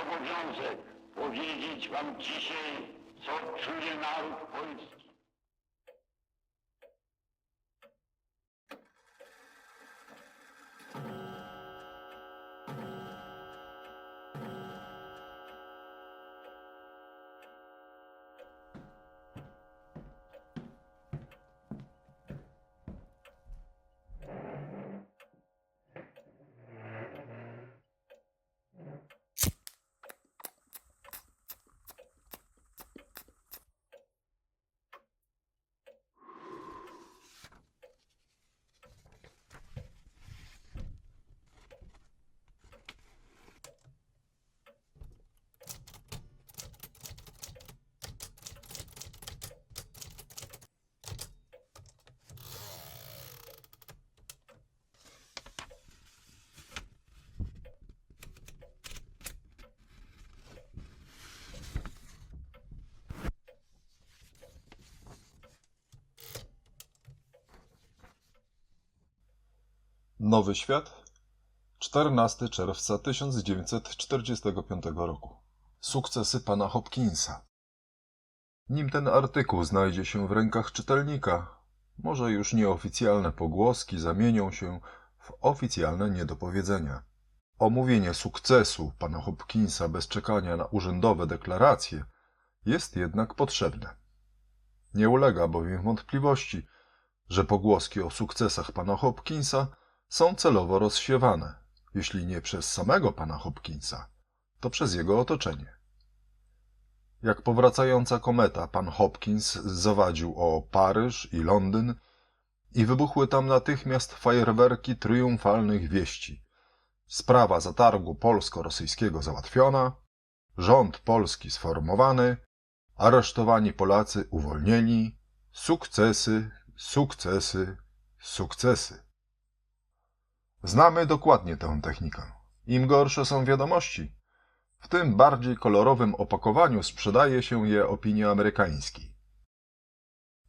obowiązek. Powiedzieć wam dzisiaj, co czuje naród polski. Nowy Świat, 14 czerwca 1945 roku. Sukcesy pana Hopkinsa. Nim ten artykuł znajdzie się w rękach czytelnika, może już nieoficjalne pogłoski zamienią się w oficjalne niedopowiedzenia. Omówienie sukcesu pana Hopkinsa bez czekania na urzędowe deklaracje jest jednak potrzebne. Nie ulega bowiem wątpliwości, że pogłoski o sukcesach pana Hopkinsa są celowo rozsiewane, jeśli nie przez samego pana Hopkinsa, to przez jego otoczenie. Jak powracająca kometa, pan Hopkins zawadził o Paryż i Londyn i wybuchły tam natychmiast fajerwerki triumfalnych wieści. Sprawa zatargu polsko-rosyjskiego załatwiona, rząd polski sformowany, aresztowani Polacy uwolnieni, sukcesy, sukcesy, sukcesy. Znamy dokładnie tę technikę. Im gorsze są wiadomości, w tym bardziej kolorowym opakowaniu sprzedaje się je opinii amerykańskiej.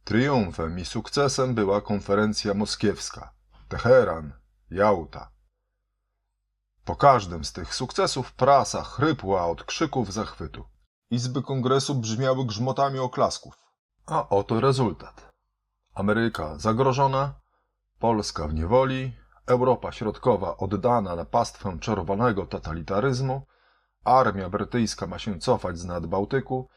Triumfem i sukcesem była konferencja moskiewska, Teheran, Jałta. Po każdym z tych sukcesów prasa chrypła od krzyków zachwytu. Izby kongresu brzmiały grzmotami oklasków. A oto rezultat. Ameryka zagrożona, Polska w niewoli, Europa Środkowa oddana na pastwę czerwonego totalitaryzmu, armia brytyjska ma się cofać z nad Bałtyku,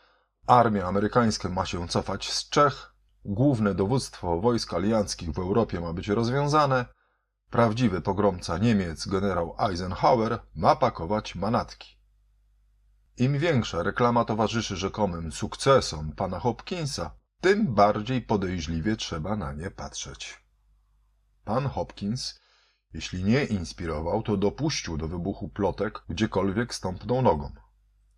armia amerykańska ma się cofać z Czech, główne dowództwo wojsk alianckich w Europie ma być rozwiązane, prawdziwy pogromca Niemiec generał Eisenhower ma pakować manatki. Im większa reklama towarzyszy rzekomym sukcesom pana Hopkinsa, tym bardziej podejrzliwie trzeba na nie patrzeć. Pan Hopkins jeśli nie inspirował, to dopuścił do wybuchu plotek gdziekolwiek stąpnął nogą.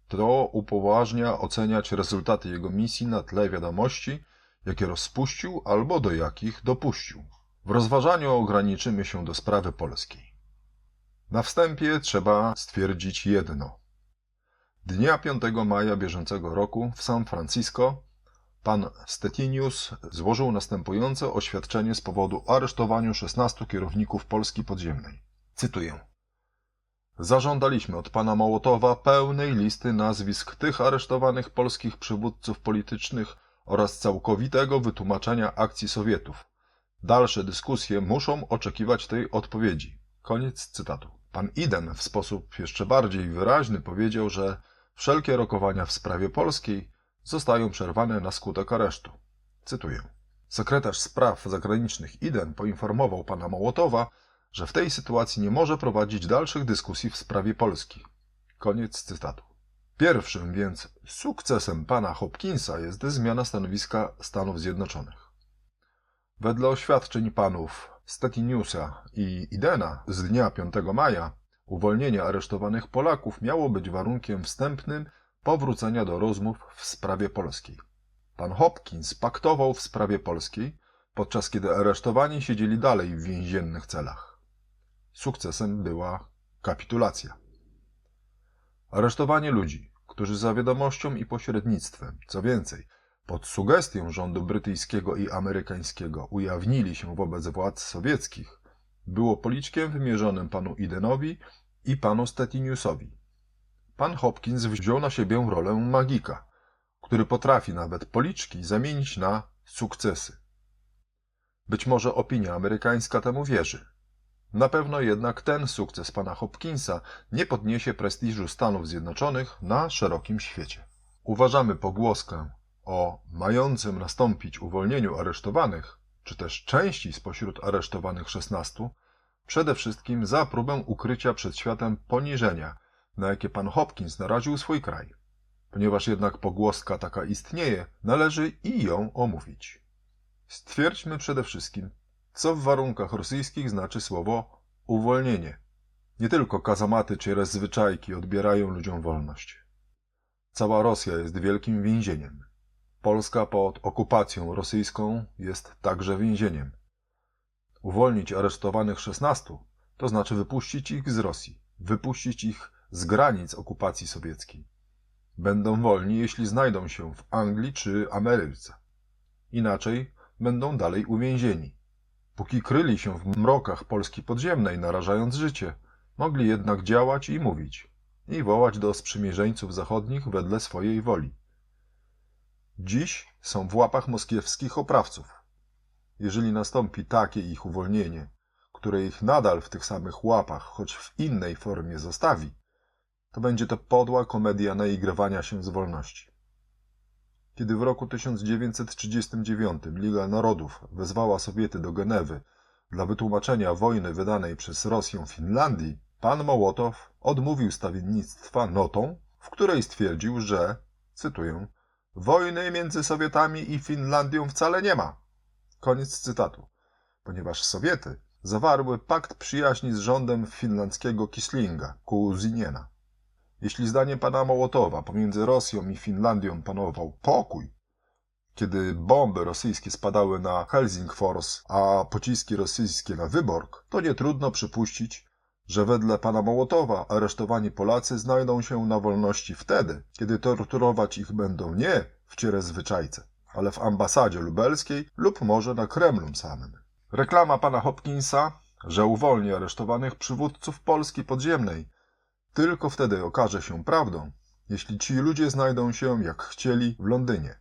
To upoważnia oceniać rezultaty jego misji na tle wiadomości, jakie rozpuścił albo do jakich dopuścił. W rozważaniu ograniczymy się do sprawy polskiej. Na wstępie trzeba stwierdzić jedno. Dnia 5 maja bieżącego roku w San Francisco Pan Stettinius złożył następujące oświadczenie z powodu aresztowaniu 16 kierowników Polski Podziemnej. Cytuję. Zażądaliśmy od pana Mołotowa pełnej listy nazwisk tych aresztowanych polskich przywódców politycznych oraz całkowitego wytłumaczenia akcji Sowietów. Dalsze dyskusje muszą oczekiwać tej odpowiedzi. Koniec cytatu. Pan Iden w sposób jeszcze bardziej wyraźny powiedział, że wszelkie rokowania w sprawie polskiej zostają przerwane na skutek aresztu. Cytuję. Sekretarz spraw zagranicznych Iden poinformował pana Mołotowa, że w tej sytuacji nie może prowadzić dalszych dyskusji w sprawie Polski. Koniec cytatu. Pierwszym więc sukcesem pana Hopkinsa jest zmiana stanowiska Stanów Zjednoczonych. Wedle oświadczeń panów Stettiniusa i Idena z dnia 5 maja uwolnienie aresztowanych Polaków miało być warunkiem wstępnym powrócenia do rozmów w sprawie polskiej. Pan Hopkins paktował w sprawie polskiej, podczas kiedy aresztowani siedzieli dalej w więziennych celach. Sukcesem była kapitulacja. Aresztowanie ludzi, którzy za wiadomością i pośrednictwem, co więcej, pod sugestią rządu brytyjskiego i amerykańskiego ujawnili się wobec władz sowieckich, było policzkiem wymierzonym panu Idenowi i panu Stettiniusowi. Pan Hopkins wziął na siebie rolę magika, który potrafi nawet policzki zamienić na sukcesy. Być może opinia amerykańska temu wierzy. Na pewno jednak ten sukces pana Hopkinsa nie podniesie prestiżu Stanów Zjednoczonych na szerokim świecie. Uważamy pogłoskę o mającym nastąpić uwolnieniu aresztowanych, czy też części spośród aresztowanych 16, przede wszystkim za próbę ukrycia przed światem poniżenia, na jakie pan Hopkins naraził swój kraj. Ponieważ jednak pogłoska taka istnieje, należy i ją omówić. Stwierdźmy przede wszystkim, co w warunkach rosyjskich znaczy słowo uwolnienie. Nie tylko kazamaty czy rezwyczajki odbierają ludziom wolność. Cała Rosja jest wielkim więzieniem. Polska pod okupacją rosyjską jest także więzieniem. Uwolnić aresztowanych 16 to znaczy wypuścić ich z Rosji, wypuścić ich z granic okupacji sowieckiej. Będą wolni, jeśli znajdą się w Anglii czy Ameryce. Inaczej będą dalej uwięzieni. Póki kryli się w mrokach Polski podziemnej, narażając życie, mogli jednak działać i mówić, i wołać do sprzymierzeńców zachodnich wedle swojej woli. Dziś są w łapach moskiewskich oprawców. Jeżeli nastąpi takie ich uwolnienie, które ich nadal w tych samych łapach, choć w innej formie zostawi, to będzie to podła komedia naigrywania się z wolności. Kiedy w roku 1939 Liga Narodów wezwała Sowiety do Genewy dla wytłumaczenia wojny wydanej przez Rosję Finlandii, pan Mołotow odmówił stawiennictwa notą, w której stwierdził, że, cytuję, wojny między Sowietami i Finlandią wcale nie ma. Koniec cytatu. Ponieważ Sowiety zawarły pakt przyjaźni z rządem finlandzkiego Kislinga, Kuuziniena. Jeśli zdaniem pana Mołotowa pomiędzy Rosją i Finlandią panował pokój, kiedy bomby rosyjskie spadały na Helsingfors, a pociski rosyjskie na Wyborg, to nie trudno przypuścić, że wedle pana Mołotowa aresztowani Polacy znajdą się na wolności wtedy, kiedy torturować ich będą nie w cierę zwyczajce, ale w ambasadzie lubelskiej lub może na Kremlum samym. Reklama pana Hopkinsa, że uwolni aresztowanych przywódców Polski podziemnej, tylko wtedy okaże się prawdą, jeśli ci ludzie znajdą się, jak chcieli, w Londynie.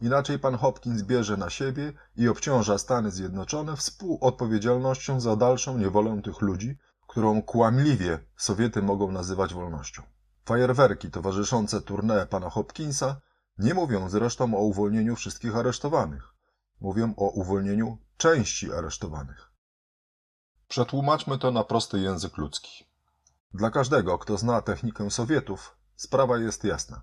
Inaczej pan Hopkins bierze na siebie i obciąża Stany Zjednoczone współodpowiedzialnością za dalszą niewolę tych ludzi, którą kłamliwie Sowiety mogą nazywać wolnością. Fajerwerki towarzyszące tournée pana Hopkinsa nie mówią zresztą o uwolnieniu wszystkich aresztowanych. Mówią o uwolnieniu części aresztowanych. Przetłumaczmy to na prosty język ludzki. Dla każdego, kto zna technikę Sowietów, sprawa jest jasna.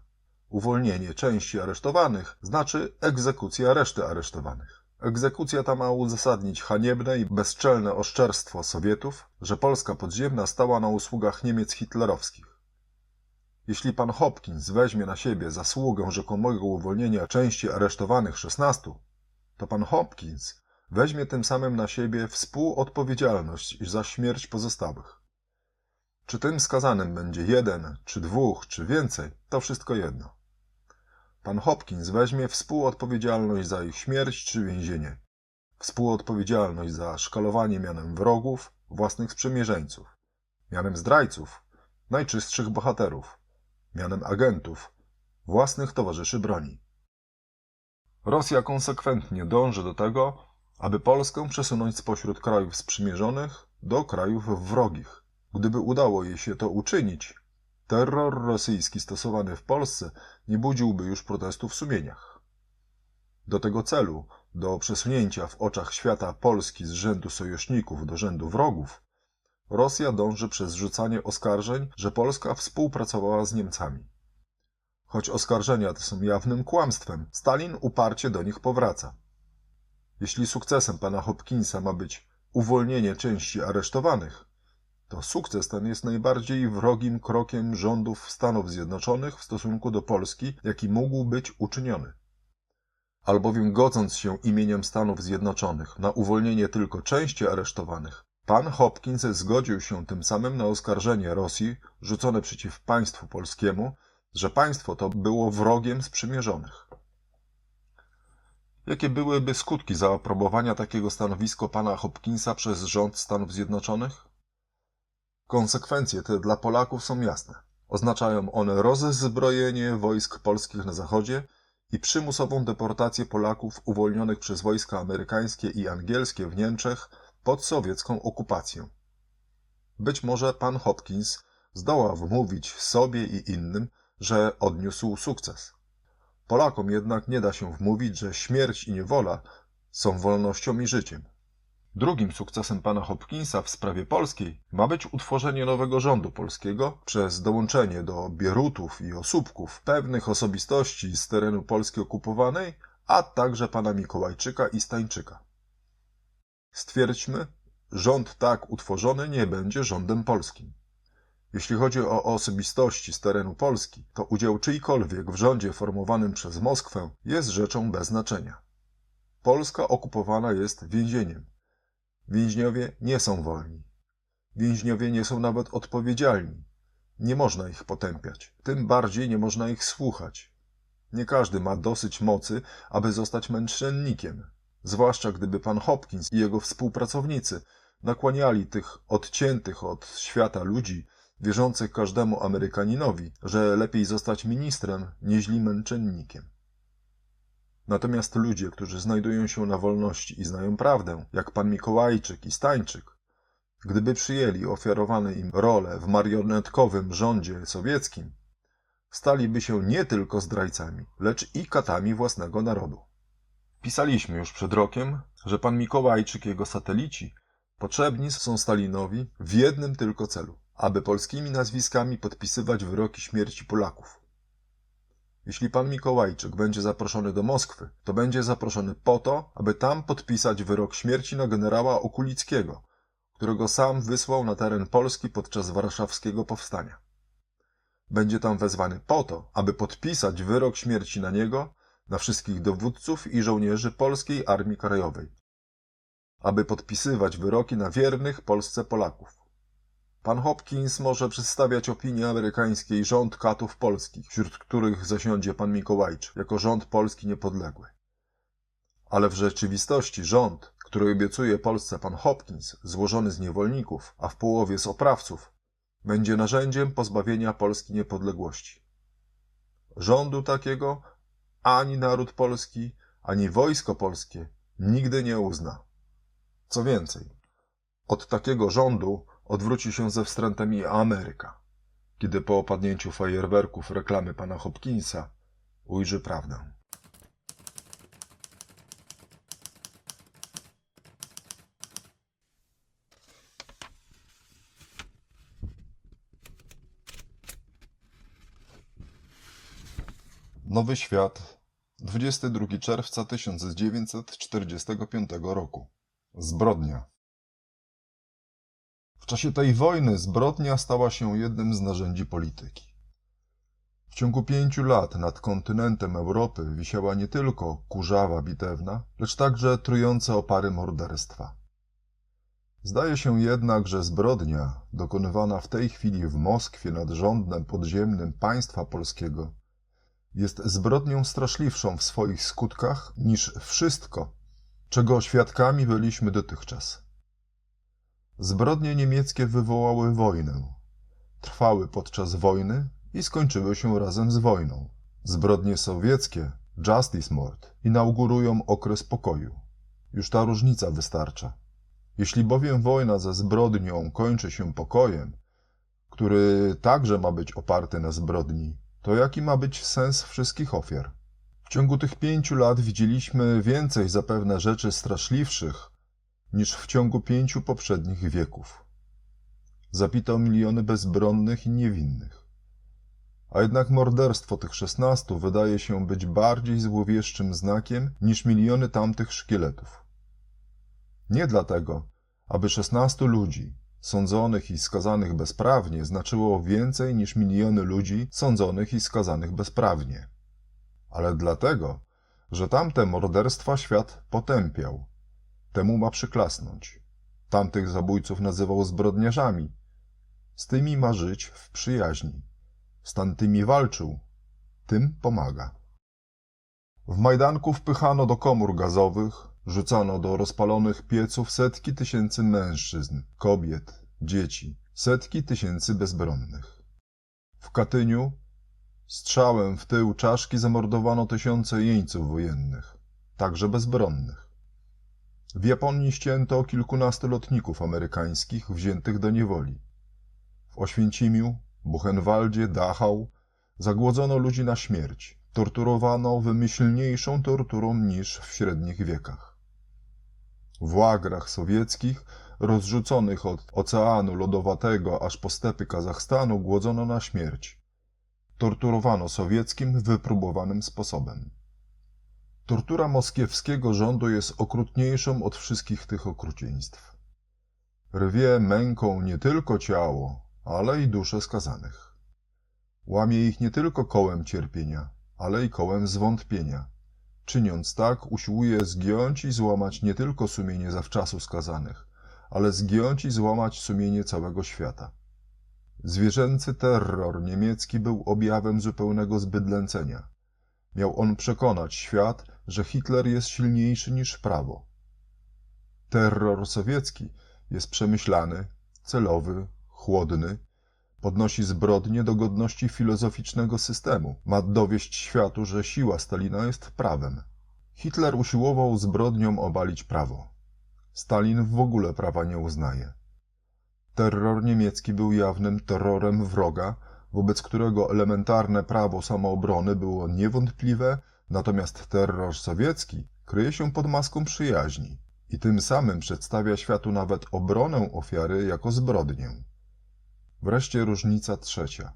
Uwolnienie części aresztowanych znaczy egzekucja reszty aresztowanych. Egzekucja ta ma uzasadnić haniebne i bezczelne oszczerstwo Sowietów, że Polska podziemna stała na usługach Niemiec hitlerowskich. Jeśli pan Hopkins weźmie na siebie zasługę rzekomego uwolnienia części aresztowanych 16, to pan Hopkins weźmie tym samym na siebie współodpowiedzialność za śmierć pozostałych. Czy tym skazanym będzie jeden, czy dwóch, czy więcej, to wszystko jedno. Pan Hopkins weźmie współodpowiedzialność za ich śmierć czy więzienie, współodpowiedzialność za szkalowanie mianem wrogów, własnych sprzymierzeńców, mianem zdrajców, najczystszych bohaterów, mianem agentów, własnych towarzyszy broni. Rosja konsekwentnie dąży do tego, aby Polskę przesunąć spośród krajów sprzymierzonych do krajów wrogich. Gdyby udało jej się to uczynić, terror rosyjski stosowany w Polsce nie budziłby już protestu w sumieniach. Do tego celu, do przesunięcia w oczach świata Polski z rzędu sojuszników do rzędu wrogów, Rosja dąży przez rzucanie oskarżeń, że Polska współpracowała z Niemcami. Choć oskarżenia te są jawnym kłamstwem, Stalin uparcie do nich powraca. Jeśli sukcesem pana Hopkinsa ma być uwolnienie części aresztowanych, to sukces ten jest najbardziej wrogim krokiem rządów Stanów Zjednoczonych w stosunku do Polski, jaki mógł być uczyniony. Albowiem godząc się imieniem Stanów Zjednoczonych na uwolnienie tylko części aresztowanych, pan Hopkins zgodził się tym samym na oskarżenie Rosji rzucone przeciw państwu polskiemu, że państwo to było wrogiem sprzymierzonych. Jakie byłyby skutki zaaprobowania takiego stanowiska pana Hopkinsa przez rząd Stanów Zjednoczonych? Konsekwencje te dla Polaków są jasne. Oznaczają one rozzbrojenie wojsk polskich na zachodzie i przymusową deportację Polaków uwolnionych przez wojska amerykańskie i angielskie w Niemczech pod sowiecką okupację. Być może pan Hopkins zdoła wmówić sobie i innym, że odniósł sukces. Polakom jednak nie da się wmówić, że śmierć i niewola są wolnością i życiem. Drugim sukcesem pana Hopkinsa w sprawie polskiej ma być utworzenie nowego rządu polskiego przez dołączenie do Bierutów i Osóbków pewnych osobistości z terenu Polski okupowanej, a także pana Mikołajczyka i Stańczyka. Stwierdźmy, rząd tak utworzony nie będzie rządem polskim. Jeśli chodzi o osobistości z terenu Polski, to udział czyjkolwiek w rządzie formowanym przez Moskwę jest rzeczą bez znaczenia. Polska okupowana jest więzieniem. Więźniowie nie są wolni. Więźniowie nie są nawet odpowiedzialni. Nie można ich potępiać. Tym bardziej nie można ich słuchać. Nie każdy ma dosyć mocy, aby zostać męczennikiem. Zwłaszcza gdyby pan Hopkins i jego współpracownicy nakłaniali tych odciętych od świata ludzi, wierzących każdemu Amerykaninowi, że lepiej zostać ministrem, niźli męczennikiem. Natomiast ludzie, którzy znajdują się na wolności i znają prawdę, jak pan Mikołajczyk i Stańczyk, gdyby przyjęli ofiarowane im role w marionetkowym rządzie sowieckim, staliby się nie tylko zdrajcami, lecz i katami własnego narodu. Pisaliśmy już przed rokiem, że pan Mikołajczyk i jego satelici potrzebni są Stalinowi w jednym tylko celu, aby polskimi nazwiskami podpisywać wyroki śmierci Polaków. Jeśli pan Mikołajczyk będzie zaproszony do Moskwy, to będzie zaproszony po to, aby tam podpisać wyrok śmierci na generała Okulickiego, którego sam wysłał na teren Polski podczas warszawskiego powstania. Będzie tam wezwany po to, aby podpisać wyrok śmierci na niego, na wszystkich dowódców i żołnierzy Polskiej Armii Krajowej, aby podpisywać wyroki na wiernych Polsce Polaków. Pan Hopkins może przedstawiać opinię amerykańskiej rząd katów polskich, wśród których zasiądzie pan Mikołajczyk, jako rząd Polski niepodległy. Ale w rzeczywistości rząd, który obiecuje Polsce pan Hopkins, złożony z niewolników, a w połowie z oprawców, będzie narzędziem pozbawienia Polski niepodległości. Rządu takiego ani naród polski, ani wojsko polskie nigdy nie uzna. Co więcej, od takiego rządu odwróci się ze wstrętem i Ameryka, kiedy po opadnięciu fajerwerków reklamy pana Hopkinsa ujrzy prawdę. Nowy Świat, 22 czerwca 1945 roku. Zbrodnia. W czasie tej wojny zbrodnia stała się jednym z narzędzi polityki. W ciągu pięciu lat nad kontynentem Europy wisiała nie tylko kurzawa bitewna, lecz także trujące opary morderstwa. Zdaje się jednak, że zbrodnia dokonywana w tej chwili w Moskwie nad rządem podziemnym państwa polskiego jest zbrodnią straszliwszą w swoich skutkach niż wszystko, czego świadkami byliśmy dotychczas. Zbrodnie niemieckie wywołały wojnę. Trwały podczas wojny i skończyły się razem z wojną. Zbrodnie sowieckie, Justice Mord, inaugurują okres pokoju. Już ta różnica wystarcza. Jeśli bowiem wojna ze zbrodnią kończy się pokojem, który także ma być oparty na zbrodni, to jaki ma być sens wszystkich ofiar? W ciągu tych pięciu lat widzieliśmy więcej zapewne rzeczy straszliwszych niż w ciągu pięciu poprzednich wieków. Zapito miliony bezbronnych i niewinnych. A jednak morderstwo tych szesnastu wydaje się być bardziej złowieszczym znakiem niż miliony tamtych szkieletów. Nie dlatego, aby szesnastu ludzi, sądzonych i skazanych bezprawnie, znaczyło więcej niż miliony ludzi sądzonych i skazanych bezprawnie, ale dlatego, że tamte morderstwa świat potępiał, Temu ma przyklasnąć. Tamtych zabójców nazywał zbrodniarzami. Z tymi ma żyć w przyjaźni. Z tamtymi walczył. Tym pomaga. W Majdanku wpychano do komór gazowych, rzucano do rozpalonych pieców setki tysięcy mężczyzn, kobiet, dzieci, setki tysięcy bezbronnych. W Katyniu strzałem w tył czaszki zamordowano tysiące jeńców wojennych, także bezbronnych. W Japonii ścięto kilkunastu lotników amerykańskich wziętych do niewoli. W Oświęcimiu, Buchenwaldzie, Dachau zagłodzono ludzi na śmierć, torturowano wymyślniejszą torturą niż w średnich wiekach. W łagrach sowieckich, rozrzuconych od Oceanu Lodowatego aż po stepy Kazachstanu, głodzono na śmierć. Torturowano sowieckim, wypróbowanym sposobem. Tortura moskiewskiego rządu jest okrutniejszą od wszystkich tych okrucieństw. Rwie męką nie tylko ciało, ale i dusze skazanych. Łamie ich nie tylko kołem cierpienia, ale i kołem zwątpienia. Czyniąc tak, usiłuje zgiąć i złamać nie tylko sumienie zawczasu skazanych, ale zgiąć i złamać sumienie całego świata. Zwierzęcy terror niemiecki był objawem zupełnego zbydlęcenia. Miał on przekonać świat, że Hitler jest silniejszy niż prawo. Terror sowiecki jest przemyślany, celowy, chłodny, podnosi zbrodnie do godności filozoficznego systemu, ma dowieść światu, że siła Stalina jest prawem. Hitler usiłował zbrodnią obalić prawo. Stalin w ogóle prawa nie uznaje. Terror niemiecki był jawnym terrorem wroga, wobec którego elementarne prawo samoobrony było niewątpliwe, natomiast terror sowiecki kryje się pod maską przyjaźni i tym samym przedstawia światu nawet obronę ofiary jako zbrodnię. Wreszcie różnica trzecia.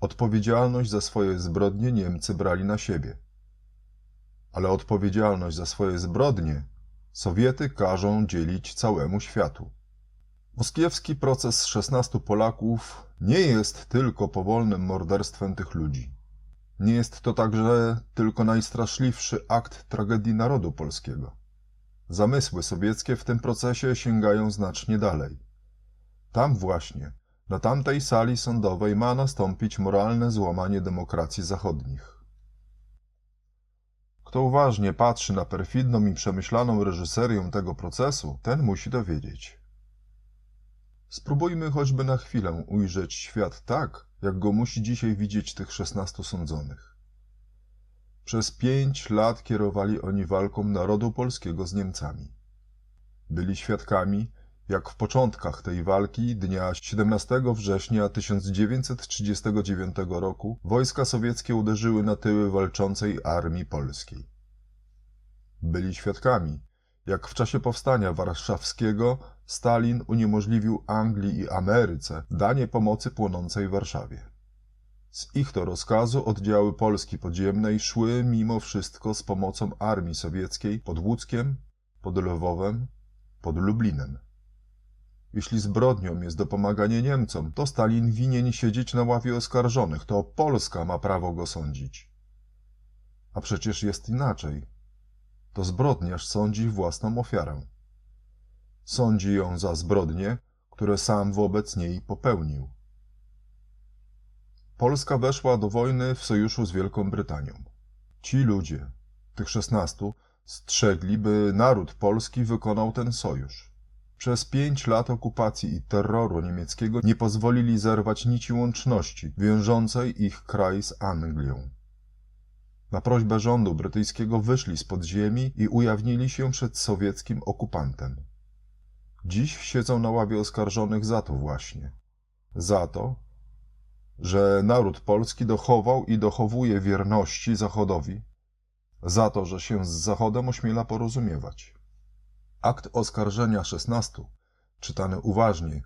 Odpowiedzialność za swoje zbrodnie Niemcy brali na siebie. Ale odpowiedzialność za swoje zbrodnie Sowiety każą dzielić całemu światu. Moskiewski proces 16 Polaków nie jest tylko powolnym morderstwem tych ludzi. Nie jest to także tylko najstraszliwszy akt tragedii narodu polskiego. Zamysły sowieckie w tym procesie sięgają znacznie dalej. Tam właśnie, na tamtej sali sądowej ma nastąpić moralne złamanie demokracji zachodnich. Kto uważnie patrzy na perfidną i przemyślaną reżyserię tego procesu, ten musi to wiedzieć. Spróbujmy choćby na chwilę ujrzeć świat tak, jak go musi dzisiaj widzieć tych szesnastu sądzonych. Przez pięć lat kierowali oni walką narodu polskiego z Niemcami. Byli świadkami, jak w początkach tej walki dnia 17 września 1939 roku wojska sowieckie uderzyły na tyły walczącej armii polskiej. Byli świadkami, jak w czasie powstania warszawskiego Stalin uniemożliwił Anglii i Ameryce danie pomocy płonącej Warszawie. Z ich to rozkazu oddziały Polski Podziemnej szły mimo wszystko z pomocą armii sowieckiej pod Łódzkiem, pod Lwowem, pod Lublinem. Jeśli zbrodnią jest dopomaganie Niemcom, to Stalin winien siedzieć na ławie oskarżonych, to Polska ma prawo go sądzić. A przecież jest inaczej. To zbrodniarz sądzi własną ofiarę. Sądzi ją za zbrodnie, które sam wobec niej popełnił. Polska weszła do wojny w sojuszu z Wielką Brytanią. Ci ludzie, tych szesnastu, strzegli, by naród polski wykonał ten sojusz. Przez pięć lat okupacji i terroru niemieckiego nie pozwolili zerwać nici łączności wiążącej ich kraj z Anglią. Na prośbę rządu brytyjskiego wyszli z podziemi i ujawnili się przed sowieckim okupantem. Dziś siedzą na ławie oskarżonych za to właśnie. Za to, że naród polski dochował i dochowuje wierności Zachodowi, za to, że się z Zachodem ośmiela porozumiewać. Akt oskarżenia 16, czytany uważnie,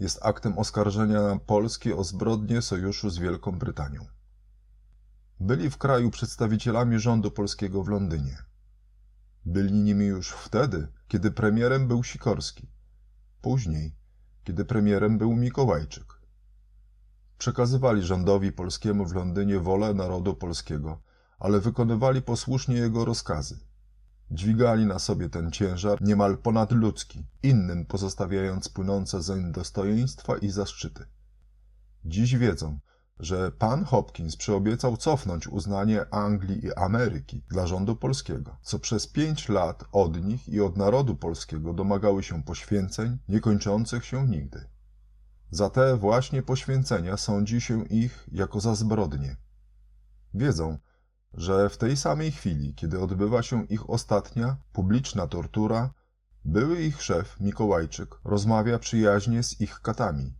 jest aktem oskarżenia Polski o zbrodnie sojuszu z Wielką Brytanią. Byli w kraju przedstawicielami rządu polskiego w Londynie. Byli nimi już wtedy, kiedy premierem był Sikorski. Później, kiedy premierem był Mikołajczyk. Przekazywali rządowi polskiemu w Londynie wolę narodu polskiego, ale wykonywali posłusznie jego rozkazy. Dźwigali na sobie ten ciężar niemal ponadludzki, innym pozostawiając płynące zeń dostojeństwa i zaszczyty. Dziś wiedzą, że pan Hopkins przyobiecał cofnąć uznanie Anglii i Ameryki dla rządu polskiego, co przez pięć lat od nich i od narodu polskiego domagały się poświęceń niekończących się nigdy. Za te właśnie poświęcenia sądzi się ich jako za zbrodnie. Wiedzą, że w tej samej chwili, kiedy odbywa się ich ostatnia, publiczna tortura, były ich szef, Mikołajczyk, rozmawia przyjaźnie z ich katami.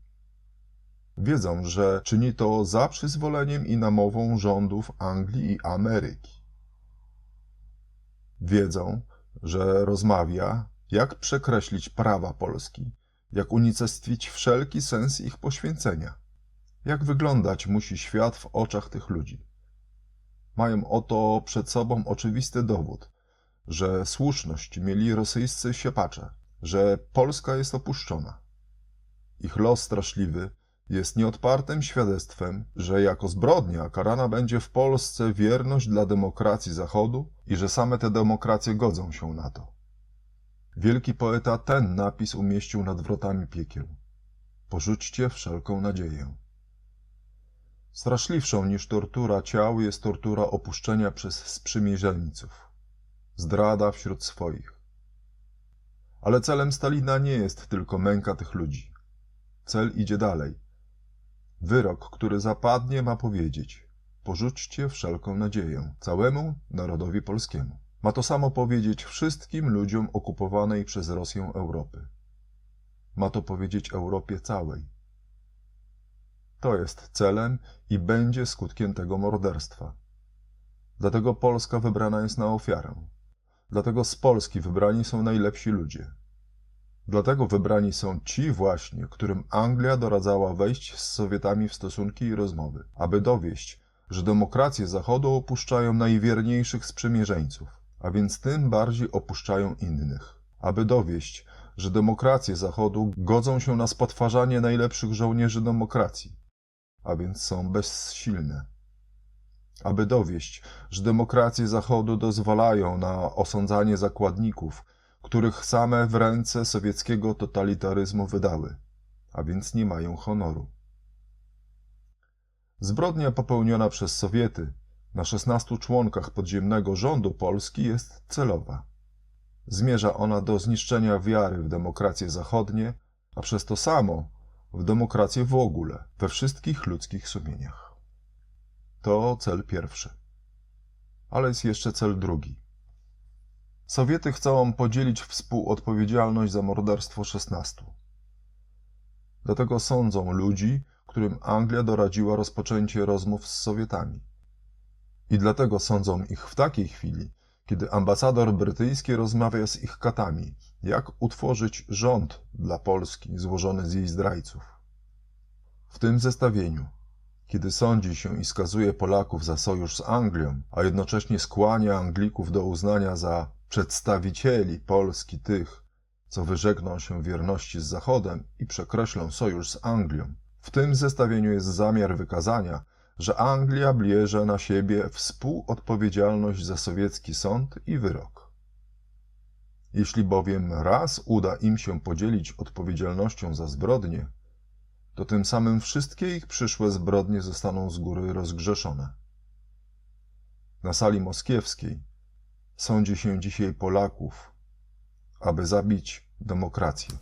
Wiedzą, że czyni to za przyzwoleniem i namową rządów Anglii i Ameryki. Wiedzą, że rozmawia, jak przekreślić prawa Polski, jak unicestwić wszelki sens ich poświęcenia, jak wyglądać musi świat w oczach tych ludzi. Mają oto przed sobą oczywisty dowód, że słuszność mieli rosyjscy siepacze, że Polska jest opuszczona. Ich los straszliwy jest nieodpartym świadectwem, że jako zbrodnia karana będzie w Polsce wierność dla demokracji Zachodu i że same te demokracje godzą się na to. Wielki poeta ten napis umieścił nad wrotami piekieł. Porzućcie wszelką nadzieję. Straszliwszą niż tortura ciał jest tortura opuszczenia przez sprzymierzeńców. Zdrada wśród swoich. Ale celem Stalina nie jest tylko męka tych ludzi. Cel idzie dalej. Wyrok, który zapadnie, ma powiedzieć: porzućcie wszelką nadzieję całemu narodowi polskiemu. Ma to samo powiedzieć wszystkim ludziom okupowanej przez Rosję Europy. Ma to powiedzieć Europie całej. To jest celem i będzie skutkiem tego morderstwa. Dlatego Polska wybrana jest na ofiarę. Dlatego z Polski wybrani są najlepsi ludzie. Dlatego wybrani są ci właśnie, którym Anglia doradzała wejść z Sowietami w stosunki i rozmowy, aby dowieść, że demokracje Zachodu opuszczają najwierniejszych sprzymierzeńców, a więc tym bardziej opuszczają innych, aby dowieść, że demokracje Zachodu godzą się na spotwarzanie najlepszych żołnierzy demokracji, a więc są bezsilne. Aby dowieść, że demokracje Zachodu dozwalają na osądzanie zakładników, których same w ręce sowieckiego totalitaryzmu wydały, a więc nie mają honoru. Zbrodnia popełniona przez Sowiety na 16 członkach podziemnego rządu Polski jest celowa. Zmierza ona do zniszczenia wiary w demokracje zachodnie, a przez to samo w demokrację w ogóle, we wszystkich ludzkich sumieniach. To cel pierwszy. Ale jest jeszcze cel drugi. Sowiety chcą podzielić współodpowiedzialność za morderstwo 16. Dlatego sądzą ludzi, którym Anglia doradziła rozpoczęcie rozmów z Sowietami. I dlatego sądzą ich w takiej chwili, kiedy ambasador brytyjski rozmawia z ich katami, jak utworzyć rząd dla Polski złożony z jej zdrajców. W tym zestawieniu, kiedy sądzi się i skazuje Polaków za sojusz z Anglią, a jednocześnie skłania Anglików do uznania za przedstawicieli Polski tych, co wyżegną się wierności z Zachodem i przekreślą sojusz z Anglią. W tym zestawieniu jest zamiar wykazania, że Anglia bierze na siebie współodpowiedzialność za sowiecki sąd i wyrok. Jeśli bowiem raz uda im się podzielić odpowiedzialnością za zbrodnie, to tym samym wszystkie ich przyszłe zbrodnie zostaną z góry rozgrzeszone. Na sali moskiewskiej sądzi się dzisiaj Polaków, aby zabić demokrację.